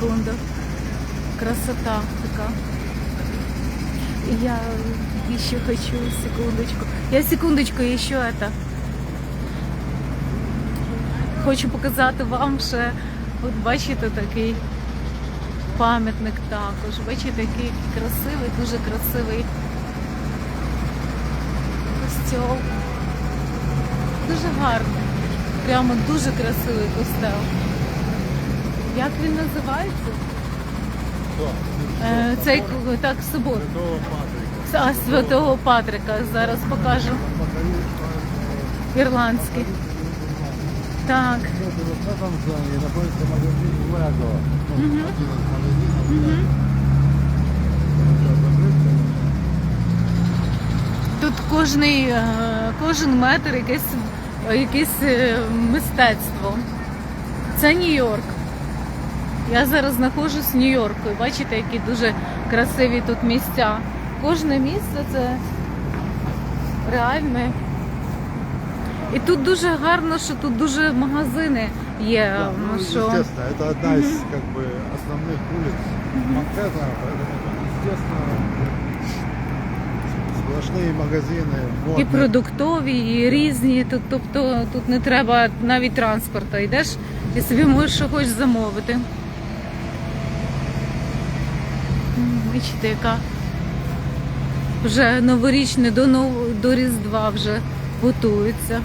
секунду. Красота така. Я еще хочу секундочку. Я секундочку еще это. Хочу показати вам ще, от бачите, такий пам'ятник також. Бачите, який красивий, дуже красивий костьол. Дуже гарний. Прямо дуже красивий костел. Як він називається? Е, Цей так, собор. Святого Патрика. А Святого Патрика. Зараз покажу. Ірландський. Так. Сейчас закрыт, Тут кожний, е, кожен метр якесь, якесь е, мистецтво. Це Нью-Йорк. Я зараз знаходжусь в Нью-Йорку. І Бачите, які дуже красиві тут місця. Кожне місце це реальне. І тут дуже гарно, що тут дуже магазини є. Да, ну, що... естественно, это одна из как бы основных улиц Манхэттена, поэтому, естественно, сплошные магазины, І модные. продуктові, і різні. Тут, тобто тут не треба навіть транспорту. Йдеш і собі можеш що хочеш замовити. Бачите, яка вже новорічне до, нов... до Різдва вже готується.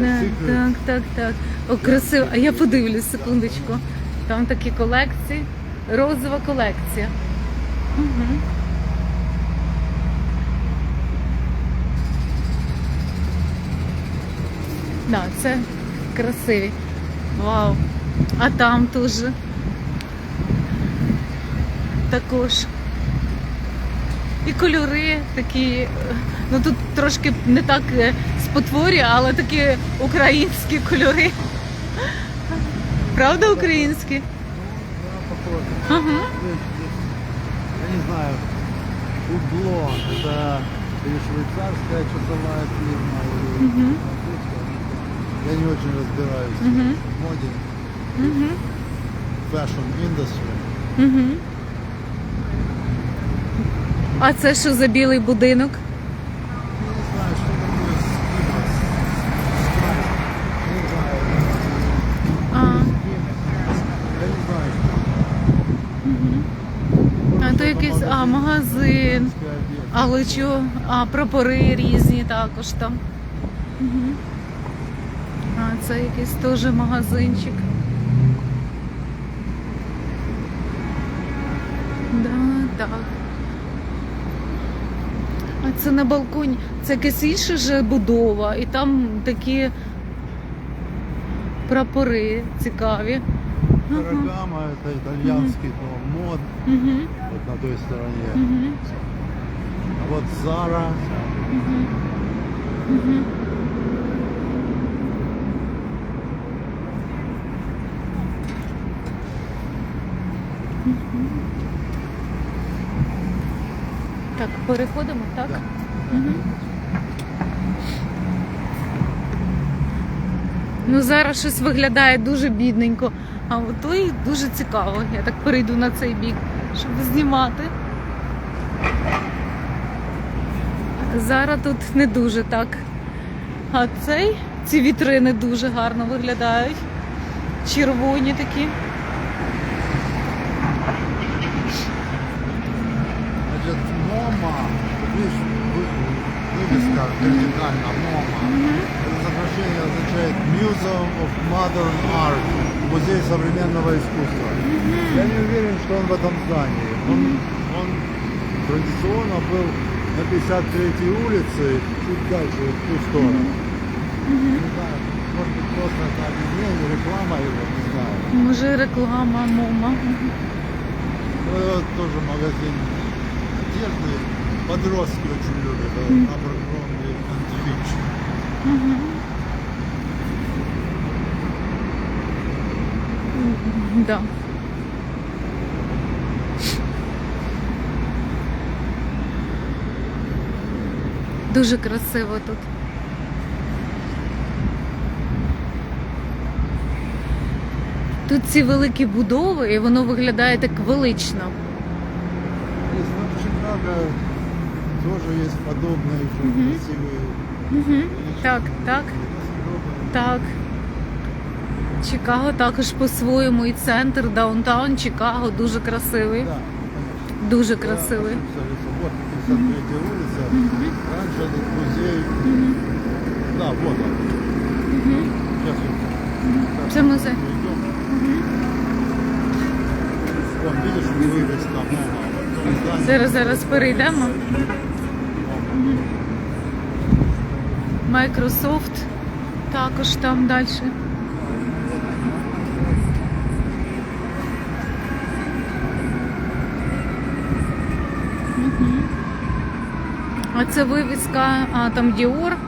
Так, так, так, так. О, красиво. А я подивлюсь, секундочку. Там такі колекції. Розова колекція. Угу. Да, це красиві. Вау. А там теж. Також. І кольори такі, ну тут трошки не так е, спотворює, але такі українські кольори. Правда, українські? Похоже. Ага. Я не знаю, швейцарская часовая фирма, или Мгм. французская. Я не очень разбираюсь в моде, Угу. fashion industry. Угу. А це що за білий будинок? А, а то якийсь а, магазин. Але що? А прапори різні також там. А це якийсь теж магазинчик. Да, так. А це на балконі. Це якась інша же будова, і там такі прапори цікаві. Ага. Карагама это итальянский дом мод, Угу. вот на той стороне. Угу. А вот Зара, Угу. Угу. Так, переходимо, так? Да. Угу. Ну, зараз щось виглядає дуже бідненько, а от той дуже цікаво. Я так перейду на цей бік, щоб знімати. Зараз тут не дуже так. А цей, ці вітрини дуже гарно виглядають. Червоні такі. Вывеска вертикально МОМА. Это сокращение означает Museum of Modern Art, музей современного искусства. Я не уверен, что он в этом здании. Он, он традиционно был на 53-й улице, чуть дальше, в ту сторону. Не знаю, может быть просто это объявление, реклама его, не знаю. Може реклама, мома. Ну, это тоже магазин одежды. Подростки очень любят. Abercrombie and Да. Дуже красиво тут. Тут ці великі будови, і воно виглядає так велично. Чикаго тоже есть подобные же Мгм. красивые Угу. вещи. Так, так, Подобные. так. Чикаго також по-своєму і центр, даунтаун Чикаго дуже красивий. Да, конечно. Дуже Я красивий. ошибся, Вот 53 улица. Мгм. Раньше этот музей... Мгм. Да, вот он. Мгм. Сейчас вот. Це музей. Идем. Мгм. Вон, видишь, вывеска много. Здание. Зараз зараз перейдемо. Microsoft також там далі. А це вивіска, а там Dior.